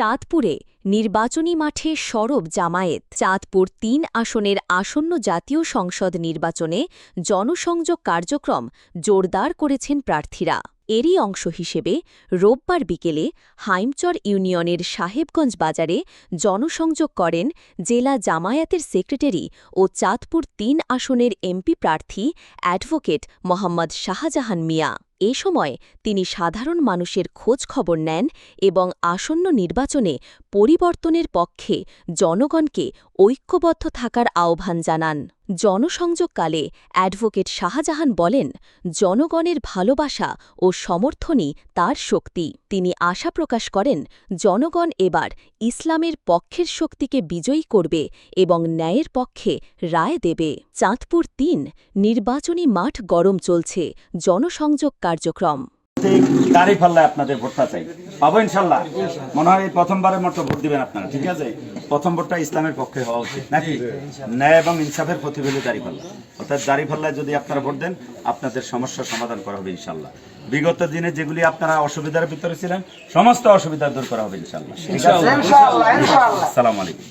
চাঁদপুরে নির্বাচনী মাঠে সরব জামায়েত। চাঁদপুর তিন আসনের আসন্ন জাতীয় সংসদ নির্বাচনে জনসংযোগ কার্যক্রম জোরদার করেছেন প্রার্থীরা। এরই অংশ হিসেবে রোববার বিকেলে হাইমচর ইউনিয়নের সাহেবগঞ্জ বাজারে জনসংযোগ করেন জেলা জামায়াতের সেক্রেটারি ও চাঁদপুর তিন আসনের এমপি প্রার্থী অ্যাডভোকেট মোহাম্মদ শাহজাহান মিয়া। এ সময় তিনি সাধারণ মানুষের খোঁজ খবর নেন এবং আসন্ন নির্বাচনে পরিবর্তনের পক্ষে জনগণকে ঐক্যবদ্ধ থাকার আহ্বান জানান। জনসংযোগকালে অ্যাডভোকেট শাহজাহান বলেন, জনগণের ভালোবাসা ও সমর্থনই তার শক্তি। তিনি আশা প্রকাশ করেন, জনগণ এবার ইসলামের পক্ষের শক্তিকে বিজয়ী করবে এবং ন্যায়ের পক্ষে রায় দেবে। চাঁদপুর তিন, নির্বাচনী মাঠ গরম চলছে জনসংযোগ কার্যক্রম। পাল্লায় আপনাদের ভোটটা চাই। পাবো ইনশাল্লাহ। মনে হয় প্রথমবারের মতো ভোট দিবেন আপনারা ঠিক আছে? প্রথম ভোটটা ইসলামের পক্ষে হওয়া উচিত নাকি? ন্যায় এবং ইনসাফের প্রতিবেদী দাঁড়ি পাল্লা। অর্থাৎ যদি আপনারা ভোট দেন আপনাদের সমস্যার সমাধান করা হবে ইনশাল্লাহ। বিগত দিনে যেগুলি আপনারা অসুবিধার ভিতরে ছিলেন সমস্ত অসুবিধা দূর করা হবে ইনশাল্লাহ। ঠিক আছে? আসসালামু আলাইকুম।